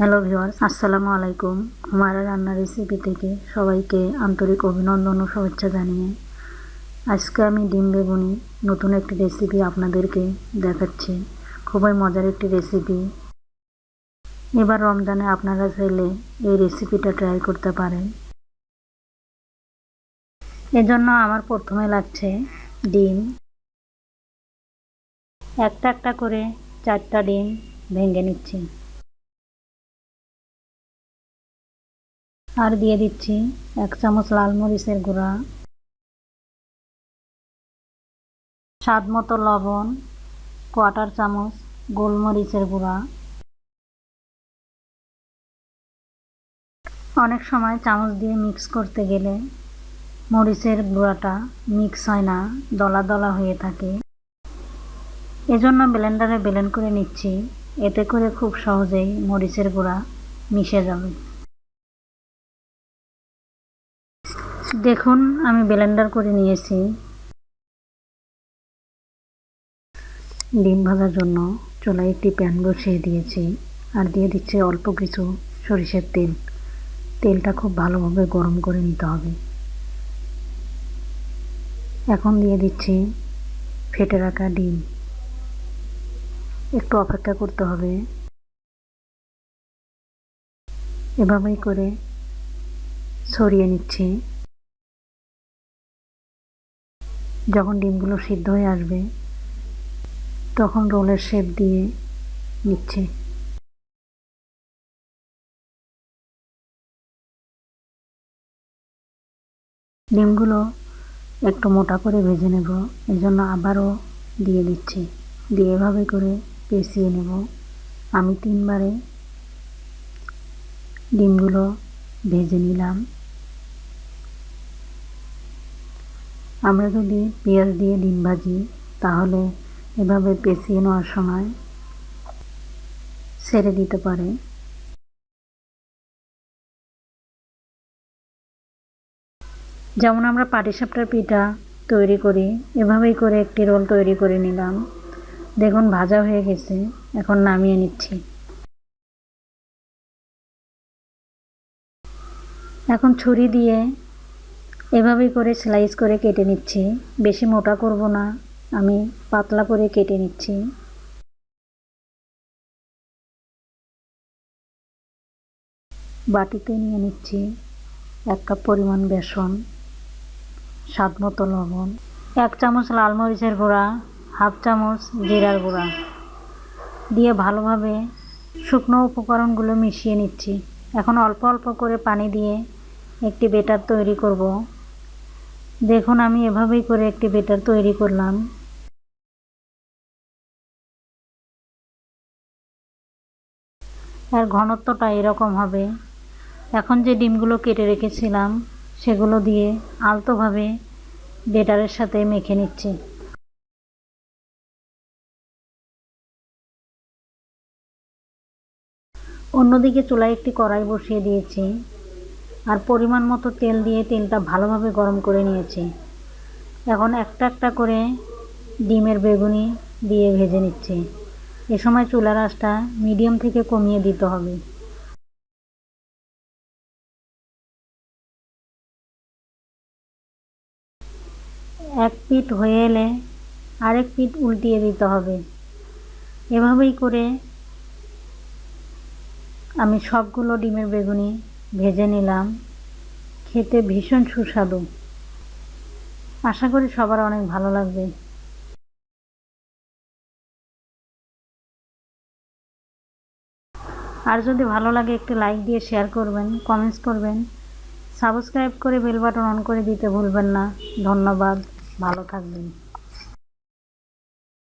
Hello viewers আসসালামু আলাইকুম হুমায়রা রান্না রেসিপি থেকে সবাইকে আন্তরিক অভিনন্দন ও শুভেচ্ছা জানিয়ে। আজকে আমি ডিম বেগুনি নতুন একটি রেসিপি আপনাদেরকে দেখাচ্ছি। খুবই মজার একটি রেসিপি এবার রমজানে আপনারা চাইলে এই রেসিপিটা ট্রাই করতে পারেন। এজন্য আমার প্রথমে লাগছে ডিম। একটা একটা করে চারটা ডিম ভেঙে নিচ্ছি। আর দিয়ে দিচ্ছি এক চামচ লাল মরিচের গুঁড়া, স্বাদ মতো লবণ কোয়াটার চামচ গোলমরিচের গুঁড়া। অনেক সময় চামচ দিয়ে মিক্স করতে গেলে মরিচের গুঁড়াটা মিক্স হয় না, দলা দলা হয়ে থাকে। এজন্য ব্লেন্ডারে ব্লেন্ড করে নিচ্ছি, এতে করে খুব সহজেই মরিচের গুঁড়া মিশে যাবে। দেখুন, আমি ব্লেন্ডার করে নিয়েছি। ডিম ভাজার জন্য চুলায় একটি প্যান বসিয়ে দিয়েছি আর দিয়ে দিচ্ছি অল্প কিছু সরিষার তেল। তেলটা খুব ভালোভাবে গরম করে নিতে হবে। এখন দিয়ে দিচ্ছি ফেটে রাখা ডিম। একটু অপেক্ষা করতে হবে। এভাবেই করে ছড়িয়ে নিচ্ছি। যখন ডিমগুলো সিদ্ধ হয়ে আসবে, তখন রোলের শেপ দিয়ে নিচ্ছি। ডিমগুলো একটু মোটা করে ভেজে নেব এই জন্য আবারও দিয়ে দিচ্ছি। দিয়ে এভাবে করে পেঁচিয়ে নেব। আমি তিনবারে ডিমগুলো ভেজে নিলাম। আমরা যদি পেঁয়াজ দিয়ে ডিম ভাজি, তাহলে এভাবে পেঁচিয়ে নেওয়ার সময় ছেড়ে দিতে পারে। যেমন আমরা পাটিসাপটার পিঠা তৈরি করি, এভাবেই করে একটি রোল তৈরি করে নিলাম। দেখুন, ভাজা হয়ে গেছে, এখন নামিয়ে নিচ্ছি। এখন ছুরি দিয়ে এভাবেই করে স্লাইস করে কেটে নিচ্ছি। বেশি মোটা করব না। আমি পাতলা করে কেটে নিচ্ছি। বাটিতে নিয়ে নিচ্ছি এক কাপ পরিমাণ বেসন, স্বাদ মতো লবণ, এক চামচ লাল মরিচের গুঁড়া, হাফ চামচ জিরার গুঁড়া। দিয়ে ভালোভাবে শুকনো উপকরণগুলো মিশিয়ে নিচ্ছি। এখন অল্প অল্প করে পানি দিয়ে একটি বেটার তৈরি করব। দেখুন, আমি এভাবেই করে একটি বেটার তৈরি করলাম। আর ঘনত্বটা এরকম হবে। এখন যে ডিমগুলো কেটে রেখেছিলাম, সেগুলো দিয়ে আলতোভাবে বেটারের সাথে মেখে নিচ্ছি। অন্যদিকে চুলায় একটি কড়াই বসিয়ে দিয়েছি। আর পরিমাণ মতো তেল দিয়ে তেলটা ভালোভাবে গরম করে নিয়েছি। এখন একটা একটা করে ডিমের বেগুনি দিয়ে ভেজে নিচ্ছি। এ সময় চুলার আঁচটা মিডিয়াম থেকে কমিয়ে দিতে হবে। এক পিঠ হয়ে এলে আরেক পিঠ উল্টিয়ে দিতে হবে। এভাবেই করে আমি সবগুলো ডিমের বেগুনি ভেজে নিলাম। খেতে ভীষণ সুস্বাদু। আশা করি সবার অনেক ভালো লাগবে। আর যদি ভালো লাগে একটু লাইক দিয়ে শেয়ার করবেন কমেন্টস করবেন। সাবস্ক্রাইব করে বেল বাটন অন করে দিতে ভুলবেন না। ধন্যবাদ। ভালো থাকবেন।